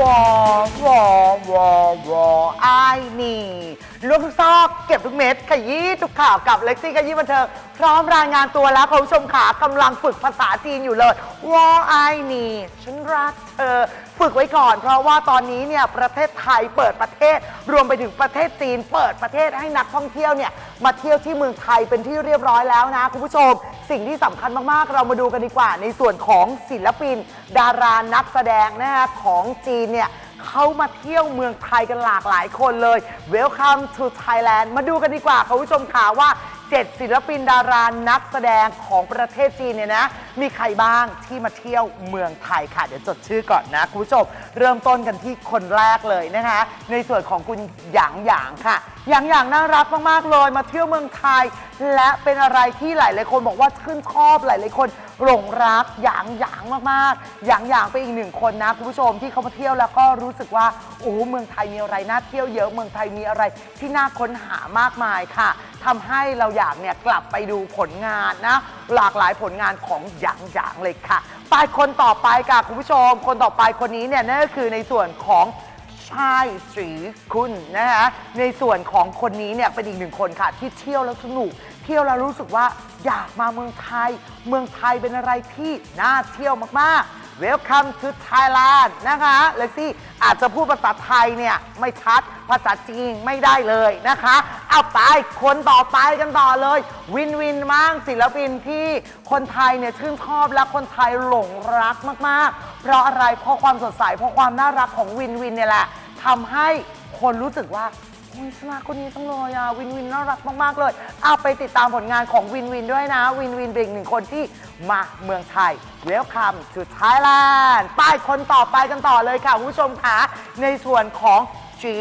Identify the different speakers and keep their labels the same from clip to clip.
Speaker 1: วอวอวอวอไอ้ายนี่ ล้วงทุกซอกเก็บทุกเม็ดขยี้ทุกข่าวกับเล็กซี่ขยี้บันเทิงพร้อมรายงานตัวแล้วคุณผู้ชมขากำลังฝึกภาษาจีนอยู่เลยวอไอ้นี่ฉันรักเธอ ฝึกไว้ก่อน เพราะว่าตอนนี้เนี่ยประเทศไทยเปิดประเทศ รวมไปถึงประเทศจีน เปิดประเทศให้นักท่องเที่ยวเนี่ยมาเที่ยวที่เมืองไทยเป็นที่เรียบร้อยแล้วนะคุณผู้ชม สิ่งที่สำคัญมากๆ เรามาดูกันดีกว่า ในส่วนของศิลปิน ดารานักแสดงนะฮะของจีนเนี่ย เขามาเที่ยวเมืองไทยกันหลากหลายคนเลย Welcome to Thailand มาดูกันดีกว่าคุณผู้ชมค่ะว่า 7 ศิลปินดารานักแสดงของประเทศจีนเนี่ยนะ มีใครบ้างที่มาเที่ยวเมืองไทยค่ะ เดี๋ยวจดชื่อก่อนนะคุณผู้ชม เริ่มต้นกันที่คนแรกเลยนะคะ ในส่วนของคุณหยางหยางค่ะ หยางหยางน่ารักมากๆเลยมาเที่ยวเมืองไทย และเป็นอะไรที่หลายๆคนบอกว่าชื่นชอบหลายๆคนหลงรักหยางหยางมากๆหยางหยางเป็นอีกหนึ่งคนนะคุณผู้ชมที่เขามาเที่ยวแล้วก็รู้สึกว่าโอ้เมืองไทยมีอะไรน่าเที่ยวเยอะเมืองไทยมีอะไรที่น่าค้นหามากมายค่ะ ทำให้เราอยากเนี่ยกลับไปดูผลงานนะ หลากหลายผลงานของหยางหยางเลยค่ะ ไปคนต่อไปค่ะคุณผู้ชม คนต่อไปคนนี้เนี่ยนั่นก็คือในส่วนของชายสีคุณนะคะในส่วนของคนนี้เนี่ยเป็นอีกหนึ่งคนค่ะ ที่เที่ยวแล้วสนุก เที่ยวแล้วรู้สึกว่าอยากมาเมืองไทย เมืองไทยเป็นอะไรที่น่าเที่ยวมากๆ Welcome to Thailand นะคะเลซี่อาจจะพูดภาษาไทยเนี่ย ไม่ชัดภาษาจีนไม่ได้เลยนะคะ เอาไปคนต่อไปกันต่อเลย วินวินมั่งศิลปินที่คนไทยเนี่ยชื่นชอบและคนไทยหลงรักมากๆ เพราะอะไรเพราะความสดใสเพราะความน่ารักของวินวินเนี่ยแหละทำให้คนรู้สึกว่า อ้ยสมาคนนี้จังเลยอะวินวินน่ารักมากๆเลย เอาไปติดตามผลงานของวินวินด้วยนะ วินวินเป็นอีกหนึ่งคนที่มาเมืองไทย Welcome to Thailand ป้ายคนต่อไปกันต่อเลยค่ะคุณผู้ชมคะในส่วนของจี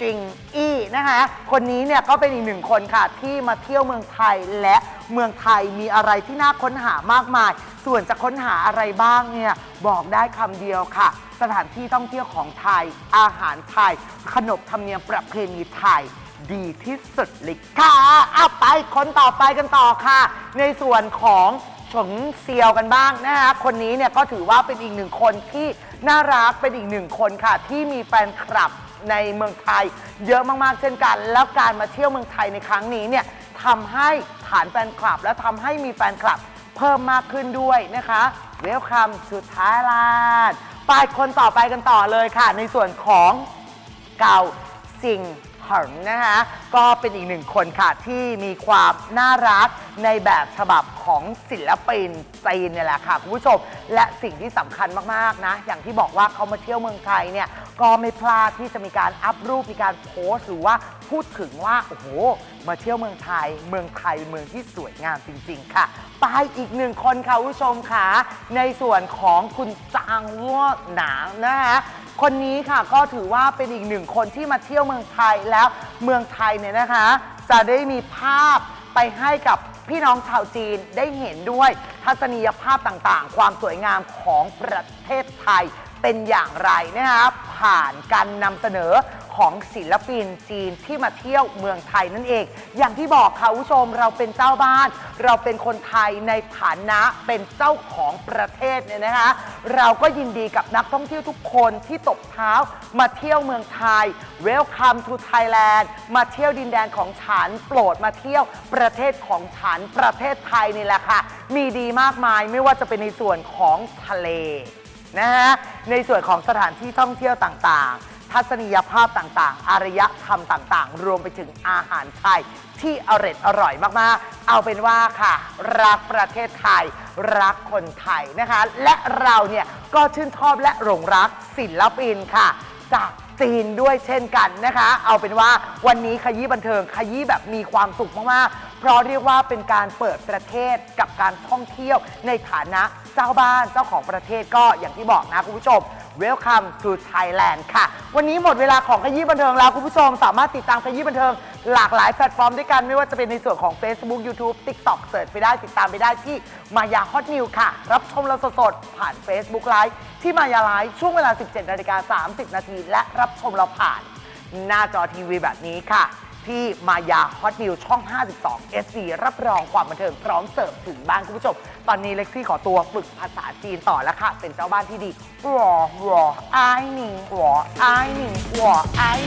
Speaker 1: จิงอี้นะคะ คนนี้เนี่ยก็เป็นอีกหนึ่งคนค่ะที่มาเที่ยวเมืองไทยและ เมืองไทยมีอะไรที่น่าค้นหามากมาย ส่วนจะค้นหาอะไรบ้างเนี่ยบอกได้คำเดียวค่ะ สถานที่ท่องเที่ยวของไทย อาหารไทย ขนบธรรมเนียมประเพณีไทย ดีที่สุดเลยค่ะเอาไปคนต่อไปกันต่อค่ะ ในส่วนของฉงเซียวกันบ้างนะคะคนนี้เนี่ยก็ถือว่าเป็นอีกหนึ่งคนที่น่ารักเป็นอีกหนึ่งคนค่ะ ที่มีแฟนคลับในเมืองไทย เยอะมากๆเช่นกัน แล้วการมาเที่ยวเมืองไทยในครั้งนี้เนี่ยทำให้ ฐานแฟนคลับ และทำให้มีแฟนคลับเพิ่มมากขึ้นด้วยนะคะ Welcome to Thailand ไปคนต่อไปกันต่อเลยค่ะ ในส่วนของเกาสิงเหิงนะคะก็เป็นอีกหนึ่งคนค่ะที่มีความน่ารักในแบบฉบับของศิลปินจีนเนี่ยแหละค่ะคุณผู้ชม และสิ่งที่สำคัญมากๆนะ อย่างที่บอกว่าเขามาเที่ยวเมืองไทยเนี่ย ก็ไม่พลาดที่จะมีการอัพรูปมีการโพสต์หรือว่าพูดถึงว่า โอ้โห มาเที่ยวเมืองไทย เมืองไทยเมืองที่สวยงามจริง ๆ ค่ะ ไปอีกหนึ่งคนค่ะคุณผู้ชมค่ะ ในส่วนของคุณจางลั่วหนางนะคะคนนี้ค่ะก็ถือว่าเป็นอีกหนึ่งคนที่มาเที่ยวเมืองไทยแล้วเมืองไทยเนี่ยนะคะ จะได้มีภาพไปให้กับพี่น้องชาวจีนได้เห็นด้วย ทัศนียภาพต่างๆ ความสวยงามของประเทศไทย เป็นอย่างไรนะคะผ่านการนำเสนอของศิลปินจีนที่มาเที่ยวเมืองไทยนั่นเอง อย่างที่บอกค่ะคุณผู้ชมเราเป็นเจ้าบ้าน เราเป็นคนไทยในฐานะเป็นเจ้าของประเทศเนี่ยนะคะ เราก็ยินดีกับนักท่องเที่ยวทุกคนที่ตบเท้ามาเที่ยวเมืองไทย Welcome to Thailand มาเที่ยวดินแดนของฉันโปรดมาเที่ยวประเทศของฉันประเทศไทยนี่แหละค่ะ มีดีมากมายไม่ว่าจะเป็นในส่วนของทะเล นะฮะในส่วนของสถานที่ท่องเที่ยวต่างๆ ทัศนียภาพต่างๆ อารยธรรมต่างๆ รวมไปถึงอาหารไทยที่อร่อยอร่อยมากๆ เอาเป็นว่าค่ะ รักประเทศไทย รักคนไทยนะคะ และเราเนี่ยก็ชื่นชอบและหลงรักศิลปินค่ะ จากจีนด้วยเช่นกันนะคะ เอาเป็นว่าวันนี้ขยี้บันเทิงขยี้แบบมีความสุขมากๆ เพราะเรียกว่าเป็นการเปิดประเทศกับการท่องเที่ยวในฐานะเจ้าบ้านเจ้าของประเทศก็อย่างที่บอกนะคุณผู้ชม Welcome to Thailand ค่ะ วันนี้หมดเวลาของขยี้บันเทิงแล้วคุณผู้ชม สามารถติดตามขยี้บันเทิง หลากหลายแพลตฟอร์มด้วยกันไม่ว่าจะเป็นในส่วนของ Facebook YouTube TikTok เสิร์ชไปได้ติดตามไปได้ที่มายาฮอตนิวค่ะ รับชมเราสดๆผ่าน Facebook Live ที่มายาไลฟ์ช่วงเวลา 17นาฬิกา30 นาทีและรับชมเราผ่าน หน้าจอทีวีแบบนี้ค่ะ ที่มายาฮอตนิวช่อง 52 SD รับรองความบันเทิงพร้อมเสิร์ฟถึงบ้านคุณผู้ชม ตอนนี้เล็กซี่ขอตัวฝึกภาษาจีนต่อแล้วค่ะ เป็นเจ้าบ้านที่ดีวอวอไอหนิงวอไอหนิงวอไอ